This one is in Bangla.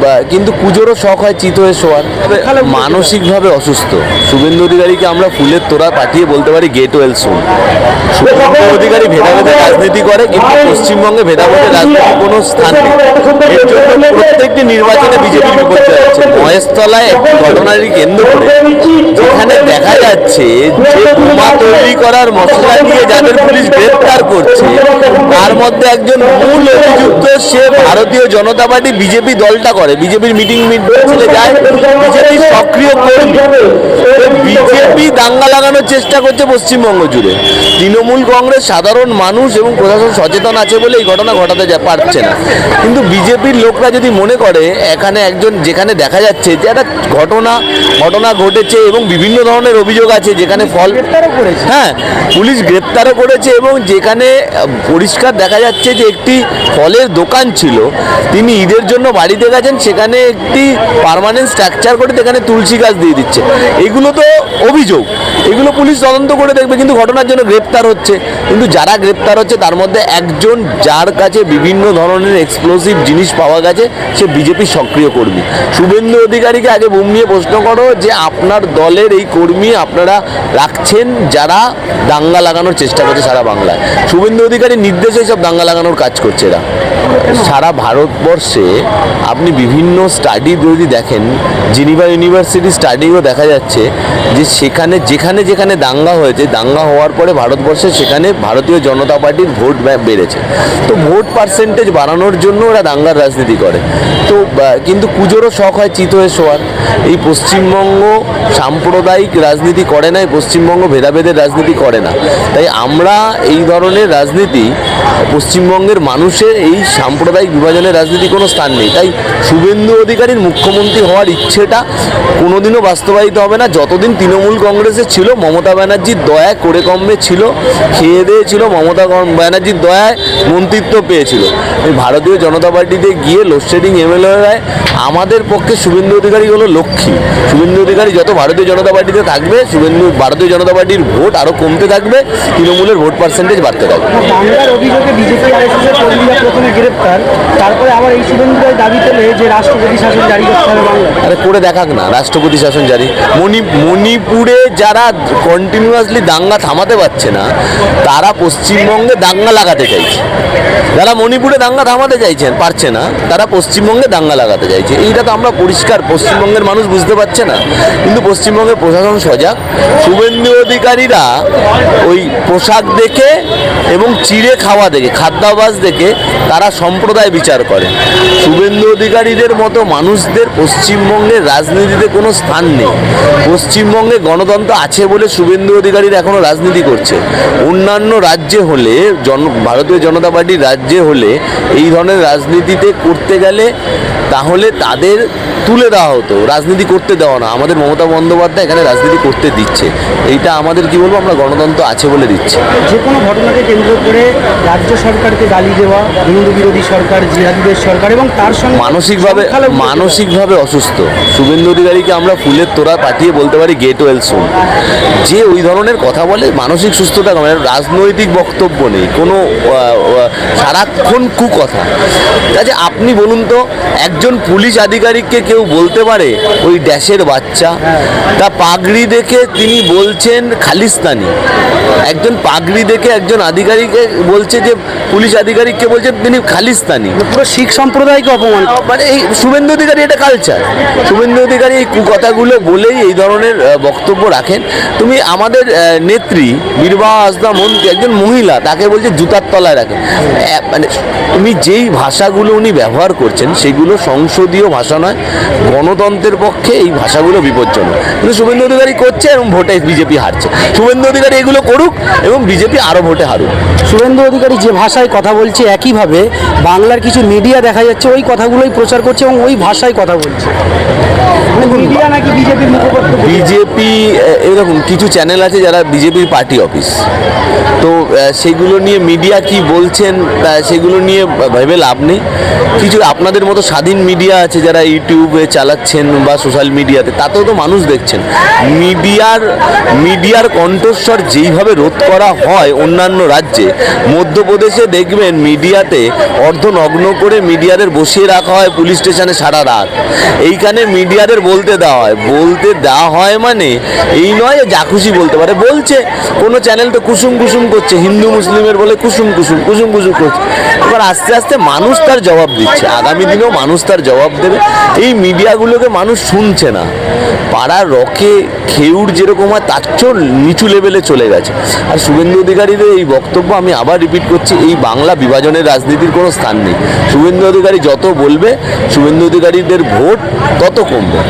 বা- কিন্তু পুজোরও শখ হয় চিত হয়ে শোয়ার। মানসিকভাবে অসুস্থ। শুভেন্দু অধিকারীকে আমরা ফুলের তোড়া পাঠিয়ে বলতে পারি get well soon Suvendu Adhikari ভেদাভেদে রাজনীতি করে কিন্তু পশ্চিমবঙ্গে ভেদাভেদে রাজনীতির কোনো স্থান নেই। এর জন্য প্রত্যেকটি নির্বাচনে বিজেপি বিপক্ষে যাচ্ছে মহেশতলায় একটি ঘটনারই কেন্দ্র করে যেখানে দেখা যাচ্ছে যে বোমা তৈরি করার মশলা নিয়ে যাদের পুলিশ গ্রেপ্তার করছে তার মধ্যে একজন মূল অভিযুক্ত সে ভারতীয় জনতা পার্টি বিজেপি দলটা করে। বিজেপির মিটিং চলে যায় সক্রিয় কর্মী বিজেপি দাঙ্গা লাগানোর চেষ্টা করছে পশ্চিমবঙ্গ জুড়ে। তৃণমূল কংগ্রেস সাধারণ মানুষ এবং প্রশাসন সচেতন আছে বলে এই ঘটনা ঘটাতে পারছে না। কিন্তু বিজেপির লোকরা যদি মনে করে, এখানে একজন যেখানে দেখা যাচ্ছে যে একটা ঘটনা ঘটনা ঘটেছে এবং বিভিন্ন ধরনের অভিযোগ আছে যেখানে ফল হ্যাঁ পুলিশ গ্রেপ্তারও করেছে এবং যেখানে পরিষ্কার দেখা যাচ্ছে যে একটি ফলের দোকান ছিল। তিনি ঈদের জন্য বাড়িতে গেছেন সেখানে একটি পার্মানেন্ট স্ট্রাকচার করে সেখানে তুলসী গাছ দিয়ে দিচ্ছে। এগুলো তো অভিযোগ। এগুলো পুলিশ তদন্ত করে দেখবে কিন্তু ঘটনার জন্য গ্রেপ্তার হচ্ছে। কিন্তু যারা গ্রেপ্তার হচ্ছে তার মধ্যে একজন যার কাছে বিভিন্ন ধরনের এক্সপ্লোসিভ জিনিস পাওয়া গেছে সে বিজেপি সক্রিয় কর্মী। শুভেন্দু অধিকারীকে আগে বুম নিয়ে প্রশ্ন করো যে আপনার দলের এই কর্মী আপনারা রাখছেন যারা দাঙ্গা লাগানোর চেষ্টা করছে সারা বাংলায়। শুভেন্দু অধিকারীর নির্দেশে সব দাঙ্গা লাগানোর কাজ করছে এরা। সারা ভারতবর্ষে আপনি বিভিন্ন স্টাডি যদি দেখেন জিনিভা ইউনিভার্সিটি স্টাডিও দেখা যাচ্ছে যে সেখানে যেখানে যেখানে দাঙ্গা হয়েছে, দাঙ্গা হওয়ার পরে ভারতবর্ষে সেখানে ভারতীয় জনতা পার্টির ভোট বেড়েছে। তো ভোট পার্সেন্টেজ বাড়ানোর জন্য ওরা দাঙ্গার রাজনীতি করে। তো কিন্তু পুজোরও শখ হয় চিত হয়ে শোয়ার। এই পশ্চিমবঙ্গ সাম্প্রদায়িক রাজনীতি করে না, এই পশ্চিমবঙ্গ ভেদাভেদের রাজনীতি করে না। তাই আমরা এই ধরনের রাজনীতি পশ্চিমবঙ্গের মানুষের এই সাম্প্রদায়িক বিভাজনের রাজনীতি কোনো স্থান নেই। তাই শুভেন্দু অধিকারীর মুখ্যমন্ত্রী হওয়ার ইচ্ছেটা কোনোদিনও বাস্তবায়িত হবে না। যতদিন তৃণমূল কংগ্রেসে ছিল, মমতা ব্যানার্জির দয়ায় করে কমে ছিল, খেয়ে দিয়ে ছিল, মমতা ব্যানার্জির দয়ায় মন্ত্রিত্ব পেয়েছিল। এই ভারতীয় জনতা পার্টিতে গিয়ে লোডশেডিং এমএলএ আমাদের পক্ষে শুভেন্দু অধিকারী হলো লক্ষ্মী। শুভেন্দু অধিকারী যত ভারতীয় জনতা পার্টিতে থাকবে, শুভেন্দু ভারতীয় জনতা পার্টির ভোট আরও কমতে থাকবে, তৃণমূলের ভোট পার্সেন্টেজ বাড়তে থাকবে। অভিযোগে বিজেপি আর এসএসের কর্মীরা প্রথমে গ্রেপ্তার। তারপরে আবার এই শুভেন্দু দাবি তোলে যে রাষ্ট্রপতি শাসন জারি করতে হবে বাংলায়। আরে করে দেখাক না, রাষ্ট্রপতি শাসন জারি। মণি, মণিপুরে যারা কন্টিনিউয়াসলি দাঙ্গা থামাতে পারছে না, তারা পশ্চিমবঙ্গে দাঙ্গা লাগাতে চাইছে। যারা মণিপুরে দাঙ্গা থামাতে চাইছেন পারছে না, তারা পশ্চিমবঙ্গে দাঙ্গা লাগাতে চাইছে। এইটা তো আমরা পরিষ্কার, পশ্চিমবঙ্গের মানুষ বুঝতে পারছে না। কিন্তু পশ্চিমবঙ্গের প্রশাসন সজাগ। শুভেন্দু অধিকারীরা ওই পোশাক দেখে এবং চিড়ে খাওয়া দেখে, খাদ্যাভাস দেখে তারা সম্প্রদায় বিচার করে। শুভেন্দু অধিকারীদের মতো মানুষদের পশ্চিমবঙ্গের রাজনীতিতে কোনো স্থান নেই। পশ্চিমবঙ্গে গণতন্ত্র আছে বলে শুভেন্দু অধিকারীরা এখনও রাজনীতি করছে। অন্যান্য রাজ্যে হলে, জন, ভারতীয় জনতা পার্টির রাজ্যে হলে এই ধরনের রাজনীতিতে করতে গেলে তাহলে তাদের তুলে দেওয়া হতো। রাজনীতি করতে দেওয়া না। আমাদের মমতা বন্দ্যোপাধ্যায় এখানে রাজনীতি করতে দিচ্ছে। এইটা আমাদের কি বলব আমরা গণতন্ত্র আছে বলে দিচ্ছে। যে কোনো ঘটনাকে কেন্দ্র করে রাজ্য সরকারকে গালি দেওয়া হিন্দু বিরোধী সরকার জিহাদিদের সরকার এবং তার সঙ্গে মানসিকভাবে মানসিকভাবে অসুস্থ। শুভেন্দু অধিকারীকে আমরা ফুলের তোড়া পাঠিয়ে বলতে পারি গেট ওয়েল সুন যে ওই ধরনের কথা বলে মানসিক সুস্থতা মানে রাজনৈতিক বক্তব্য নেই। কোনো সারাক্ষণ কুকথা। কাজে আপনি বলুন তো একজন পুলিশ আধিকারিককে কেউ বলতে পারে ওই ড্যাশের বাচ্চা। তা পাগড়ি দেখে তিনি বলছেন খালিস্তানি। একজন পাগড়ি দেখে একজন আধিকারিককে বলছে যে পুলিশ আধিকারিককে বলছে তিনি খালিস্তানি। পুরো শিখ সম্প্রদায়কে অপমান। মানে এই শুভেন্দু অধিকারী এটা কালচার শুভেন্দু অধিকারী এই কুকথাগুলো বলেই এই ধরনের বক্তব্য রাখেন। তুমি আমাদের নেত্রী বীরবাহা হাসদা মন্ত্রী একজন মহিলা তাকে বলছে জুতার তলায় রাখে। আহ, মানে তুমি যেই ভাষাগুলো উনি ব্যবহার করছেন সেগুলো সংসদীয় ভাষা নয় গণতন্ত্রের পক্ষে এই ভাষাগুলো বিপজ্জনক। কিন্তু শুভেন্দু অধিকারী করছে এবং ভোটে বিজেপি হারছে। শুভেন্দু অধিকারী এগুলো করুক এবং বিজেপি আরও ভোটে হারুক। শুভেন্দু অধিকারী যে ভাষায় কথা বলছে একইভাবে বাংলার কিছু মিডিয়া দেখা যাচ্ছে ওই কথাগুলোই প্রচার করছে এবং ওই ভাষায় কথা বলছে। মুখপাত্র বিজেপি এরকম কিছু চ্যানেল আছে যারা বিজেপির পার্টি অফিস তো সেগুলো নিয়ে মিডিয়া কি বলছেন সেগুলো নিয়ে ভেবে লাভ নেই। কিছু আপনাদের মতো স্বাধীন মিডিয়া আছে যারা ইউটিউবে চালাচ্ছেন বা সোশ্যাল মিডিয়াতে, তাতেও তো মানুষ দেখছেন। মিডিয়ার মিডিয়ার কণ্ঠস্বর যেইভাবে রোধ করা হয় অন্যান্য রাজ্যে, মধ্যপ্রদেশে দেখবেন মিডিয়াতে অর্ধনগ্ন করে মিডিয়াদের বসিয়ে রাখা হয় পুলিশ স্টেশনে সারা রাত। এইখানে মিডিয়াদের বলতে দেওয়া হয়। বলতে দেওয়া হয় মানে এই নয় যা খুশি বলতে পারে। বলছে, কোনো চ্যানেল তো কুসুম কুসুম করছে, হিন্দু মুসলিমের বলে কুসুম কুসুম কুসুম কুসুম করছে। এবার আস্তে আস্তে মানুষ তার জবাব দিচ্ছে। আগামী দিনেও মানুষ তার জবাব দেবে। এই মিডিয়াগুলোকে মানুষ শুনছে না। পাড়া রকে খেউর যেরকম হয়, তার চোর নিচু লেভেলে চলে গেছে। আর শুভেন্দু অধিকারীদের এই বক্তব্য আমি আবার রিপিট করছি, এই বাংলা বিভাজনের রাজনীতির কোনো স্থান নেই। শুভেন্দু অধিকারী যত বলবে, শুভেন্দু অধিকারীদের ভোট তত কমবে।